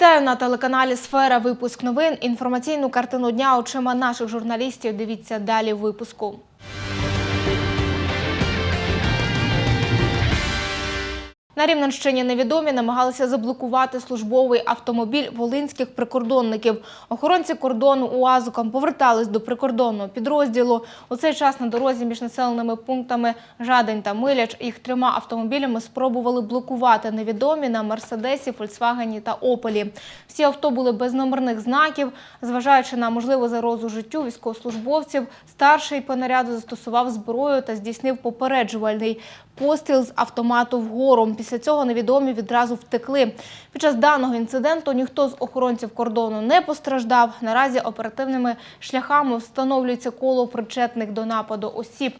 Вітаю на телеканалі Сфера. Випуск новин. Інформаційну картину дня очима наших журналістів. Дивіться далі в випуску. На Рівненщині невідомі намагалися заблокувати службовий автомобіль волинських прикордонників. Охоронці кордону УАЗиком повертались до прикордонного підрозділу. У цей час на дорозі між населеними пунктами Жадень та Миляч їх трьома автомобілями спробували блокувати невідомі на Мерседесі, Фольксвагені та Опелі. Всі авто були без номерних знаків. Зважаючи на можливу загрозу життю військовослужбовців, старший по наряду застосував зброю та здійснив попереджувальний постріл з автомату вгору. Після цього невідомі відразу втекли. Під час даного інциденту ніхто з охоронців кордону не постраждав. Наразі оперативними шляхами встановлюється коло причетних до нападу осіб.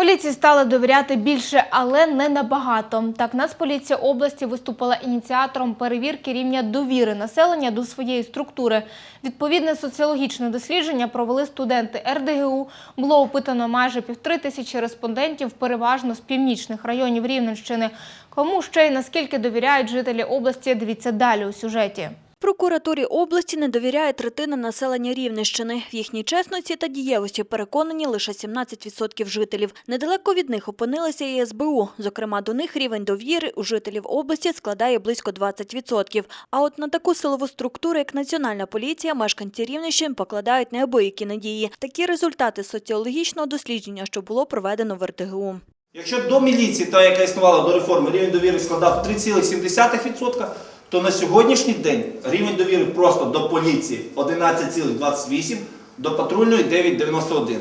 Поліції стали довіряти більше, але не набагато. Так, Нацполіція області виступила ініціатором перевірки рівня довіри населення до своєї структури. Відповідне соціологічне дослідження провели студенти РДГУ. Було опитано майже півтори тисячі респондентів, переважно з північних районів Рівненщини. Кому ще й наскільки довіряють жителі області, дивіться далі у сюжеті. Прокуратурі області не довіряє третина населення Рівненщини. В їхній чесності та дієвості переконані лише 17% жителів. Недалеко від них опинилися і СБУ. Зокрема, до них рівень довіри у жителів області складає близько 20%. А от на таку силову структуру, як Національна поліція, мешканці Рівненщини покладають неабиякі надії. Такі результати соціологічного дослідження, що було проведено в РТГУ. Якщо до міліції, та яка існувала до реформи, рівень довіри складав 3,7%, то на сьогоднішній день рівень довіри просто до поліції 11,28%, до патрульної 9,91%.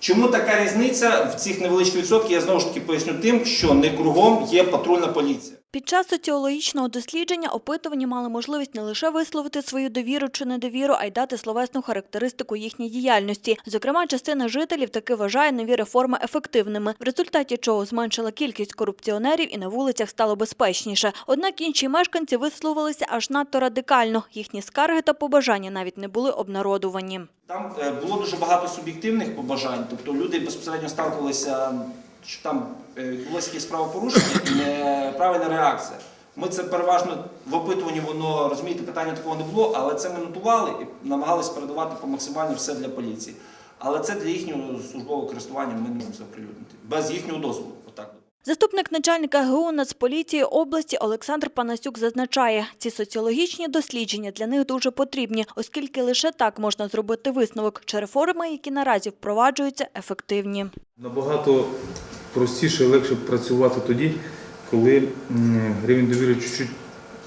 Чому така різниця в цих невеличких відсотках? Я знову ж таки поясню тим, що не кругом є патрульна поліція. Під час соціологічного дослідження опитувані мали можливість не лише висловити свою довіру чи недовіру, а й дати словесну характеристику їхньої діяльності. Зокрема, частина жителів таки вважає нові реформи ефективними, в результаті чого зменшила кількість корупціонерів і на вулицях стало безпечніше. Однак інші мешканці висловилися аж надто радикально. Їхні скарги та побажання навіть не були обнародувані. Там е, було дуже багато суб'єктивних побажань, тобто люди безпосередньо сталкувалися, що там е, відбулося якесь правопорушення і неправильна реакція. Ми це переважно в опитуванні, воно розумієте, питання такого не було, але це ми нотували і намагалися передавати по максимально все для поліції. Але це для їхнього службового користування ми не можемо це оприлюднити. Без їхнього дозволу. Отак. от. Заступник начальника ГУ Нацполіції області Олександр Панасюк зазначає, ці соціологічні дослідження для них дуже потрібні, оскільки лише так можна зробити висновок, чи реформи, які наразі впроваджуються, ефективні. Набагато простіше і легше працювати тоді, коли рівень довіри чуть-чуть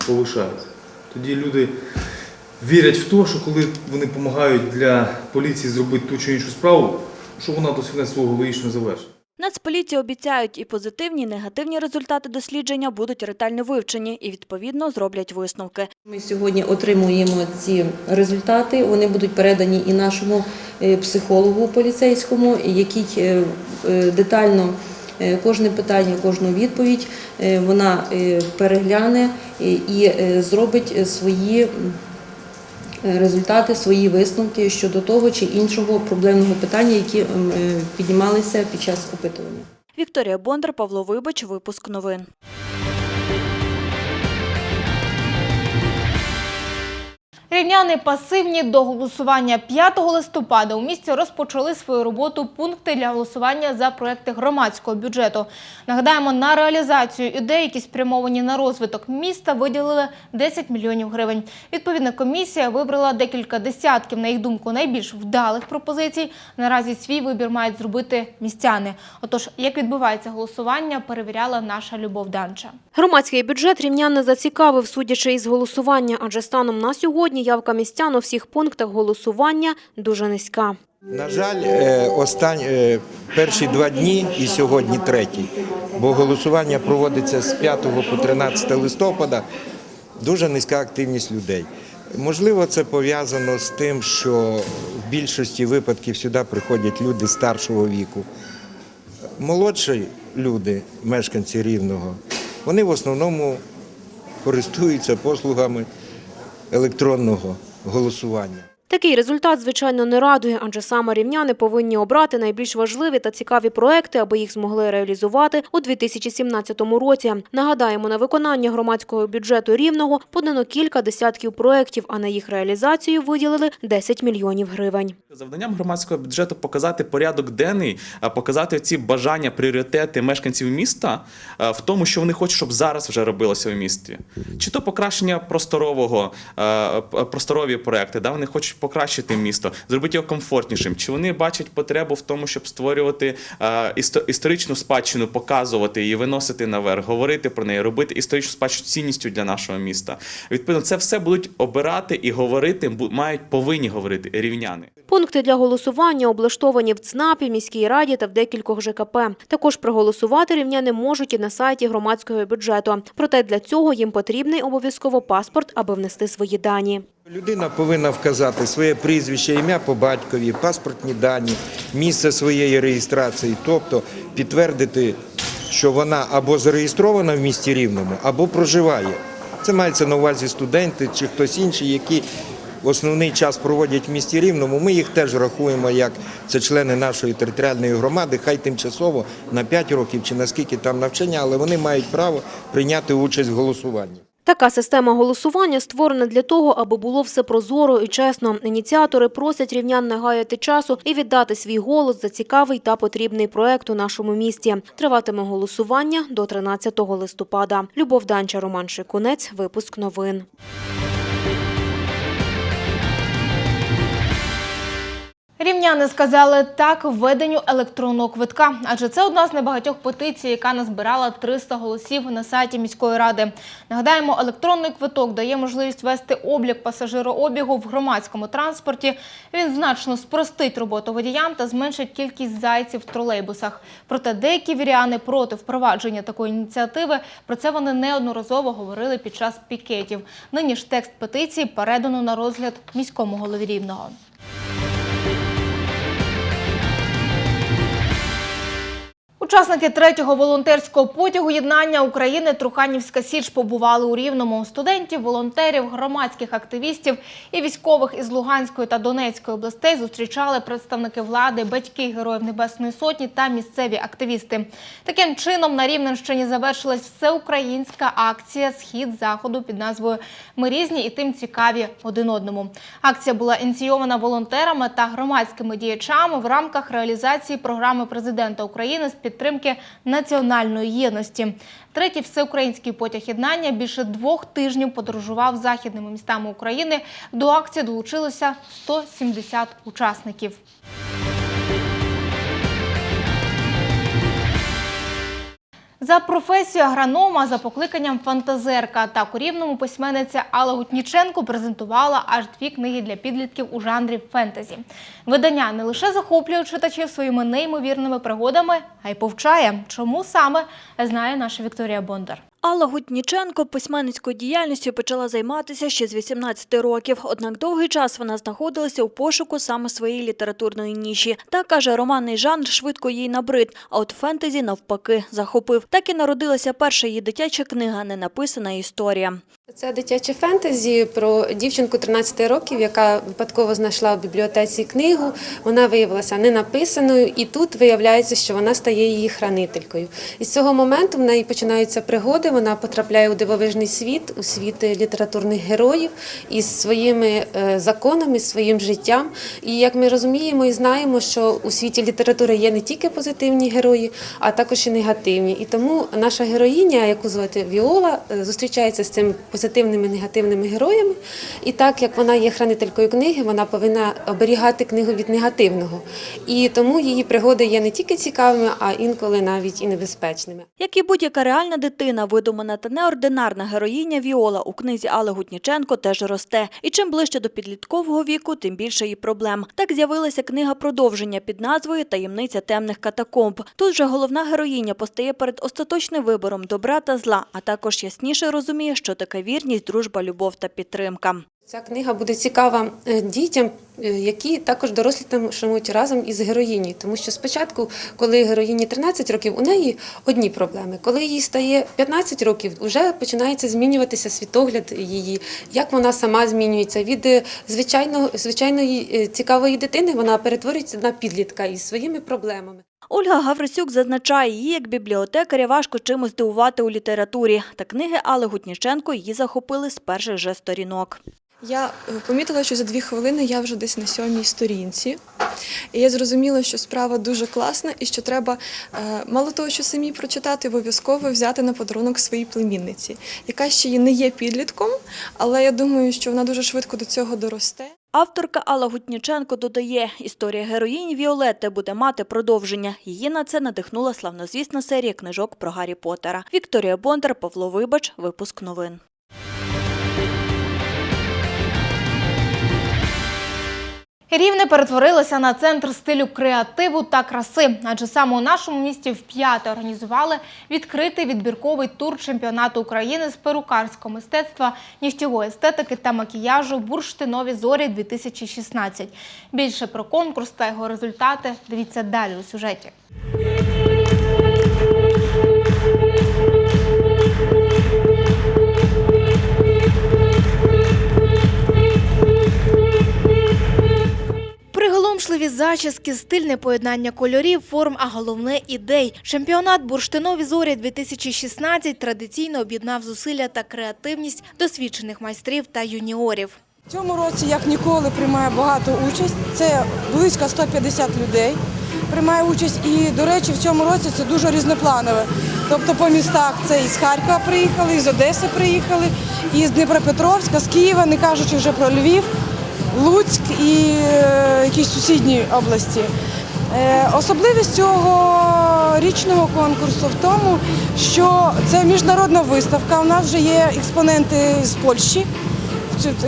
повишається. Тоді люди вірять в те, що коли вони допомагають для поліції зробити ту чи іншу справу, що вона досягне свого логічного завершення. Нацполіції обіцяють, і позитивні, і негативні результати дослідження будуть ретельно вивчені і, відповідно, зроблять висновки. Ми сьогодні отримуємо ці результати. Вони будуть передані і нашому е, психологу поліцейському, який е, е, детально кожне питання, кожну відповідь е, вона е, перегляне і- е, зробить свої е, результати, свої висновки щодо того чи іншого проблемного питання, які е, піднімалися під час опитування. Вікторія Бондар, Павло Вибач, випуск новин. Рівняни пасивні до голосування 5 листопада у місті розпочали свою роботу пункти для голосування за проекти громадського бюджету. Нагадаємо, на реалізацію ідей, які спрямовані на розвиток міста, виділили 10 мільйонів гривень. Відповідна комісія вибрала декілька десятків, на їх думку, найбільш вдалих пропозицій. Наразі свій вибір мають зробити містяни. Отож, як відбувається голосування, перевіряла наша Любов Данча. Громадський бюджет рівнян не зацікавив, судячи із голосування, адже станом на сьогодні явка містян у всіх пунктах голосування дуже низька. На жаль, е, останні е, перші два дні і сьогодні третій, бо голосування проводиться з 5 по 13 листопада. Дуже низька активність людей. Можливо, це пов'язано з тим, що в більшості випадків сюди приходять люди старшого віку. Молодші люди, мешканці рівного, вони в основному користуються послугами електронного голосування. Такий результат, звичайно, не радує, адже саме рівняни повинні обрати найбільш важливі та цікаві проекти, аби їх змогли реалізувати у 2017 році. Нагадаємо, на виконання громадського бюджету Рівного подано кілька десятків проєктів, а на їх реалізацію виділили 10 мільйонів гривень. Завданням громадського бюджету показати порядок денний, показати ці бажання, пріоритети мешканців міста в тому, що вони хочуть, щоб зараз вже робилося в місті. Чи то покращення просторового, просторові проекти, да? вони хочуть покращити місто, зробити його комфортнішим. Чи вони бачать потребу в тому, щоб створювати е, історичну спадщину, показувати її, виносити наверх, говорити про неї, робити історичну спадщину цінністю для нашого міста? Відповідно, це все будуть обирати і говорити, мають повинні говорити рівняни. Пункти для голосування облаштовані в ЦНАПі, міській раді та в декількох ЖКП. Також проголосувати рівняни можуть і на сайті громадського бюджету. Проте для цього їм потрібний обов'язково паспорт, аби внести свої дані. Людина повинна вказати своє прізвище, ім'я по батькові, паспортні дані, місце своєї реєстрації, тобто підтвердити, що вона або зареєстрована в місті Рівному, або проживає. Це мається на увазі студенти чи хтось інший, які основний час проводять в місті Рівному. Ми їх теж рахуємо як це члени нашої територіальної громади, хай тимчасово на 5 років чи наскільки там навчання, але вони мають право прийняти участь в голосуванні. Така система голосування створена для того, аби було все прозоро і чесно. Ініціатори просять рівнян не гаяти часу і віддати свій голос за цікавий та потрібний проект у нашому місті. Триватиме голосування до 13 листопада. Любов Данча, Роман Шикунець. Випуск новин. Рівняни сказали так введенню електронного квитка, адже це одна з небагатьох петицій, яка назбирала 300 голосів на сайті міської ради. Нагадаємо, електронний квиток дає можливість вести облік пасажирообігу в громадському транспорті. Він значно спростить роботу водіям та зменшить кількість зайців в тролейбусах. Проте деякі віряни проти впровадження такої ініціативи. Про це вони неодноразово говорили під час пікетів. Нині ж текст петиції передано на розгляд міському голові рівного. Учасники третього волонтерського потягу єднання України Труханівська Січ побували у Рівному. Студентів, волонтерів, громадських активістів і військових із Луганської та Донецької областей зустрічали представники влади, батьки Героїв Небесної Сотні та місцеві активісти. Таким чином на Рівненщині завершилась всеукраїнська акція Схід заходу під назвою Ми різні і тим цікаві один одному. Акція була ініційована волонтерами та громадськими діячами в рамках реалізації програми президента України з підтримки національної єдності. Третій всеукраїнський потяг єднання більше двох тижнів подорожував західними містами України. До акції долучилося 170 учасників. За професію агронома, за покликанням фантазерка та курівному письменниця Алла Гутніченко презентувала аж дві книги для підлітків у жанрі фентезі. Видання не лише захоплює читачів своїми неймовірними пригодами, а й повчає. Чому саме знає наша Вікторія Бондар. Алла Гутніченко письменницькою діяльністю почала займатися ще з 18 років. Однак довгий час вона знаходилася у пошуку саме своєї літературної ніші. Та каже, романний жанр швидко їй набрид, а от фентезі навпаки захопив. Так і народилася перша її дитяча книга «Ненаписана історія». Це дитяче фентезі про дівчинку 13 років, яка випадково знайшла в бібліотеці книгу. Вона виявилася не написаною, і тут виявляється, що вона стає її хранителькою. І з цього моменту в неї починаються пригоди. Вона потрапляє у дивовижний світ, у світ літературних героїв із своїми е, законами, своїм життям. І як ми розуміємо і знаємо, що у світі літератури є не тільки позитивні герої, а також і негативні. І тому наша героїня, яку звати Віола, е, зустрічається з цими позитивними негативними героями. І так як вона є хранителькою книги, вона повинна оберігати книгу від негативного. І тому її пригоди є не тільки цікавими, а інколи навіть і небезпечними. Як і будь-яка реальна дитина, видумана та неординарна героїня Віола у книзі Алли Гутніченко теж росте. І чим ближче до підліткового віку, тим більше її проблем. Так з'явилася книга продовження під назвою Таємниця темних катакомб. Тут же головна героїня постає перед остаточним вибором добра та зла, а також ясніше розуміє, що таке вірність, дружба, любов та підтримка. Ця книга буде цікава е, дітям, е, які також дорослітимуть разом із героїні. Тому що спочатку, коли героїні 13 років, у неї одні проблеми. Коли їй стає 15 років, вже починається змінюватися світогляд її, як вона сама змінюється. Від е, звичайної е, цікавої дитини вона перетворюється на підлітка із своїми проблемами. Ольга Гаврисюк зазначає, її як бібліотекаря важко чимось здивувати у літературі. Та книги Алли Гутніченко її захопили з перших же сторінок. Я е, помітила, що за дві хвилини я вже десь на сьомій сторінці. І я зрозуміла, що справа дуже класна і що треба е, мало того, що самі прочитати, обов'язково взяти на подарунок своїй племінниці, яка ще не є підлітком, але я думаю, що вона дуже швидко до цього доросте. Авторка Алла Гутніченко додає, історія героїні Віолетти буде мати продовження. Її на це надихнула славнозвісна серія книжок про Гаррі Поттера. Вікторія Бондар, Павло Вибач, випуск новин. Рівне перетворилося на центр стилю креативу та краси, адже саме у нашому місті вп'яте організували відкритий відбірковий тур чемпіонату України з перукарського мистецтва, нігтєвої естетики та макіяжу Бурштинові зорі 2016. Більше про конкурс та його результати дивіться далі у сюжеті. Зачіски, стильне поєднання кольорів, форм, а головне ідей. Чемпіонат Бурштинові зорі 2016 традиційно об'єднав зусилля та креативність досвідчених майстрів та юніорів. В цьому році, як ніколи, приймає багато участь. Це близько 150 людей приймає участь. І, до речі, в цьому році це дуже різнопланове. Тобто по містах це із Харкова приїхали, із Одеси приїхали, із Дніпропетровська, з Києва, не кажучи вже про Львів, Луцьк і е, якісь сусідні області. Е, Особливість цього річного конкурсу в тому, що це міжнародна виставка. У нас вже є експоненти з Польщі,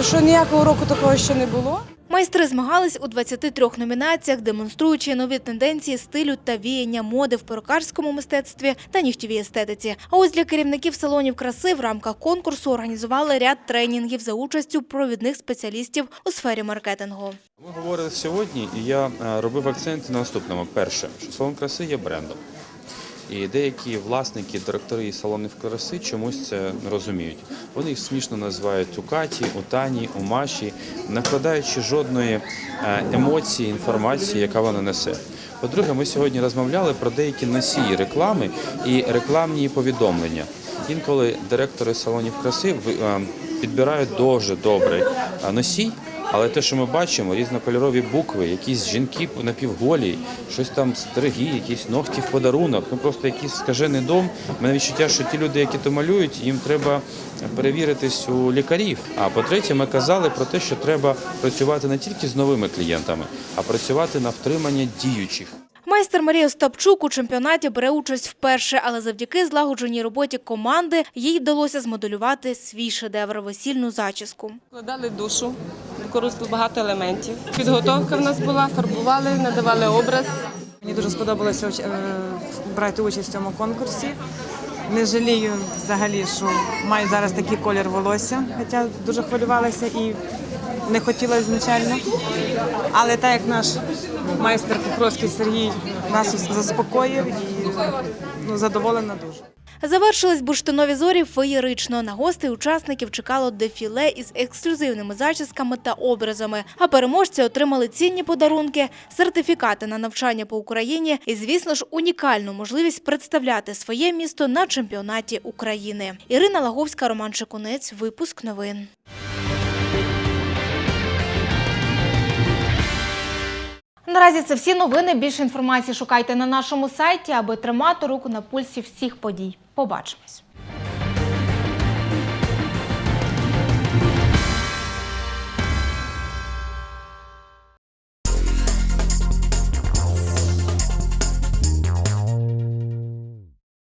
що ніякого року такого ще не було. Майстри змагались у 23 номінаціях, демонструючи нові тенденції стилю та віяння моди в перукарському мистецтві та нігтєвій естетиці. А ось для керівників салонів краси в рамках конкурсу організували ряд тренінгів за участю провідних спеціалістів у сфері маркетингу. Ми говорили сьогодні, і я е, робив акцент на наступному. Перше, що салон краси є брендом. І деякі власники, директори салонів краси чомусь це не розуміють. Вони їх смішно називають у Каті, у Тані, у Маші, не вкладаючи жодної е, емоції, інформації, яка вона несе. По-друге, ми сьогодні розмовляли про деякі носії реклами і рекламні повідомлення. Інколи директори салонів краси е, підбирають дуже добрий е, носій, але те, що ми бачимо, різнокольорові букви, якісь жінки напівголі, щось там стриги, якісь ногті в подарунок, ну просто якийсь скажений дом. У мене відчуття, що ті люди, які то малюють, їм треба перевіритись у лікарів. А по-третє, ми казали про те, що треба працювати не тільки з новими клієнтами, а працювати на втримання діючих. Майстер Марія Остапчук у чемпіонаті бере участь вперше, але завдяки злагодженій роботі команди їй вдалося змоделювати свій шедевр весільну зачіску. Вкладали душу, використали багато елементів. Підготовка в нас була, фарбували, надавали образ. Мені дуже сподобалося е, брати участь в цьому конкурсі. Не жалію взагалі, що маю зараз такий колір волосся, хоча дуже хвилювалася і не хотіла звичайно. Але так як наш майстер Покровський Сергій нас заспокоїв і ну, задоволена дуже. Завершились бурштинові зорі феєрично. На гостей учасників чекало дефіле із ексклюзивними зачісками та образами. А переможці отримали цінні подарунки, сертифікати на навчання по Україні і, звісно ж, унікальну можливість представляти своє місто на чемпіонаті України. Ірина Лаговська, Роман Шикунець. Випуск новин. Наразі це всі новини. Більше інформації шукайте на нашому сайті, аби тримати руку на пульсі всіх подій. Побачимось.